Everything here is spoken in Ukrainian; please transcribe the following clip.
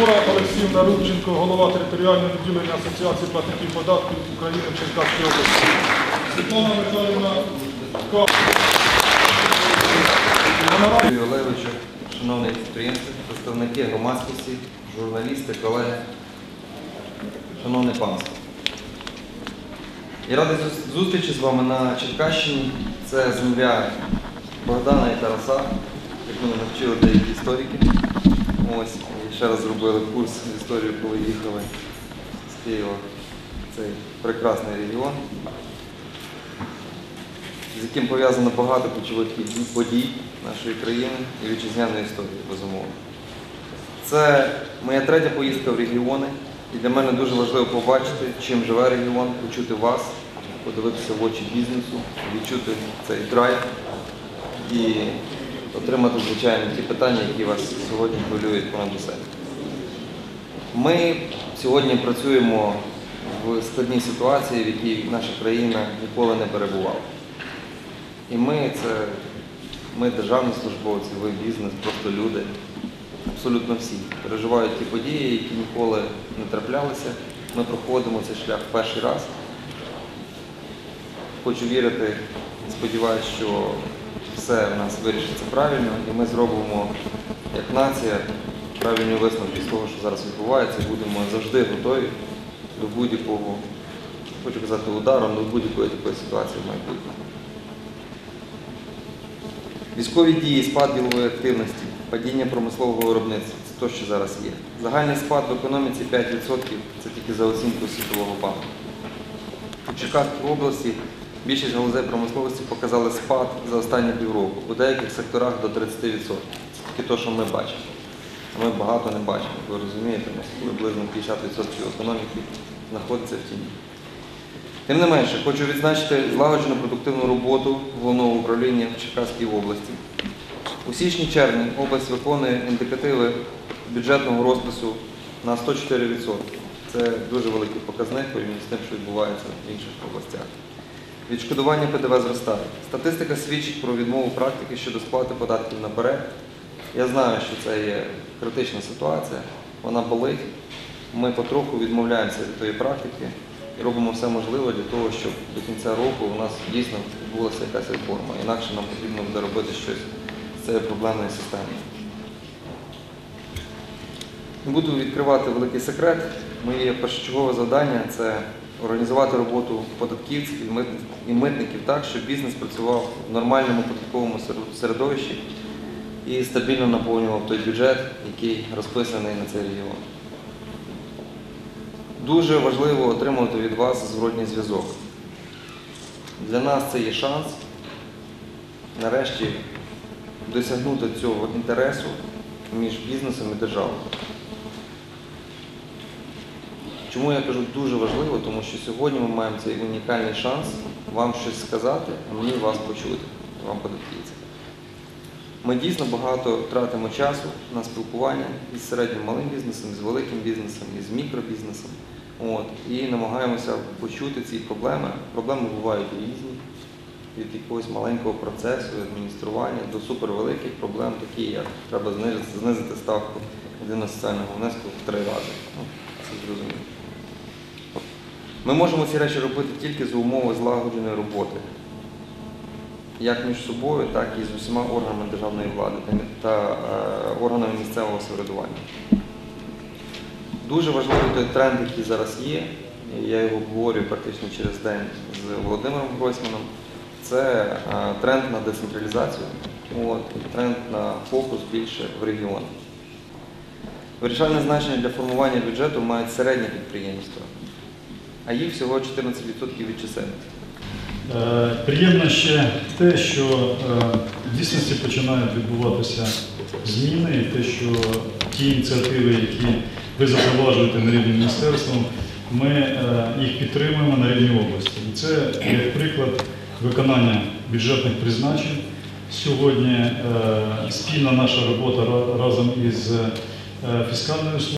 Олексіївна Рубченко, голова територіального відділення Асоціації платників податків України в Черкаській області. Світлана Михайлівна Ка- Гонорар шановні підприємці, представники громадськості, журналісти, колеги, шановне панство. Я радий зустрічі з вами на Черкащині. Це земля Богдана і Тараса, як мене навчили деякі історики. Ось, ще раз зробили курс з історії, коли їхали з Києва в цей прекрасний регіон, з яким пов'язано багато ключових подій- нашої країни і вітчизняної історії, безумовно. Це моя третя поїздка в регіони, і для мене дуже важливо побачити, чим живе регіон, почути вас, подивитися в очі бізнесу, відчути цей драйв і отримати, звичайно, ті питання, які вас сьогодні хвилюють понад усе. Ми сьогодні працюємо в складній ситуації, в якій наша країна ніколи не перебувала. І ми це, ми державні службовці, ви бізнес, просто люди, абсолютно всі переживають ті події, які ніколи не траплялися. Ми проходимо цей шлях перший раз. Хочу вірити сподіваюся, що все в нас вирішиться правильно, і ми зробимо як нація правильні висновки з того, що зараз відбувається, і будемо завжди готові до будь-якого, хочу казати, удару, до будь-якої такої ситуації в майбутньому. Військові дії, спад ділової активності, падіння промислового виробництва це те, що зараз є. Загальний спад в економіці 5% це тільки за оцінкою Світового банку. У Черкаській області більшість галузей промисловості показали спад за останні півроку, у деяких секторах до 30%. Це тільки те, що ми бачимо. Ми багато не бачимо. Ви розумієте, у нас приблизно 50% економіки знаходиться в тіні. Тим не менше, хочу відзначити злагоджену продуктивну роботу головного управління в Черкаській області. У січні-червні область виконує індикативи бюджетного розпису на 104%. Це дуже великий показник порівняно з тим, що відбувається в інших областях. Відшкодування ПДВ зростає. Статистика свідчить про відмову практики щодо сплати податків наперед. Я знаю, що це є критична ситуація, вона болить. Ми потроху відмовляємося від тої практики і робимо все можливе для того, щоб до кінця року у нас дійсно відбулася якась реформа. Інакше нам потрібно буде робити щось з цією проблемною системою. Не буду відкривати великий секрет. Моє першочергове завдання це організувати роботу податківців і митників так, щоб бізнес працював в нормальному податковому середовищі і стабільно наповнював той бюджет, який розписаний на цей регіон. Дуже важливо отримувати від вас зворотній зв'язок. Для нас це є шанс нарешті досягнути цього інтересу між бізнесом і державою. Чому я кажу дуже важливо? Тому що сьогодні ми маємо цей унікальний шанс вам щось сказати, а мені вас почути, вам податківцям. Ми дійсно багато тратимо часу на спілкування із середнім малим бізнесом, з великим бізнесом, із мікробізнесом. От, і намагаємося почути ці проблеми. Проблеми бувають різні, від якогось маленького процесу, адміністрування до супервеликих проблем, такі як треба знизити, знизити ставку єдиного соціального внеску в три рази. Ну, це зрозуміло. Ми можемо ці речі робити тільки за умови злагодженої роботи як між собою, так і з усіма органами державної влади та, е, органами місцевого самоврядування. Дуже важливий той тренд, який зараз є, я його обговорюю практично через день з Володимиром Гройсманом, це е, тренд на децентралізацію, от, тренд на фокус більше в регіонах. Вирішальне значення для формування бюджету мають середні підприємства, а їх всього 14% від чисельності. Е, Приємно ще те, що е, в дійсності починають відбуватися зміни, і те, що ті ініціативи, які ви запроваджуєте на рівні міністерства, ми е, їх підтримуємо на рівні області. І це як приклад виконання бюджетних призначень. Сьогодні спільна наша робота разом із фіскальною службою.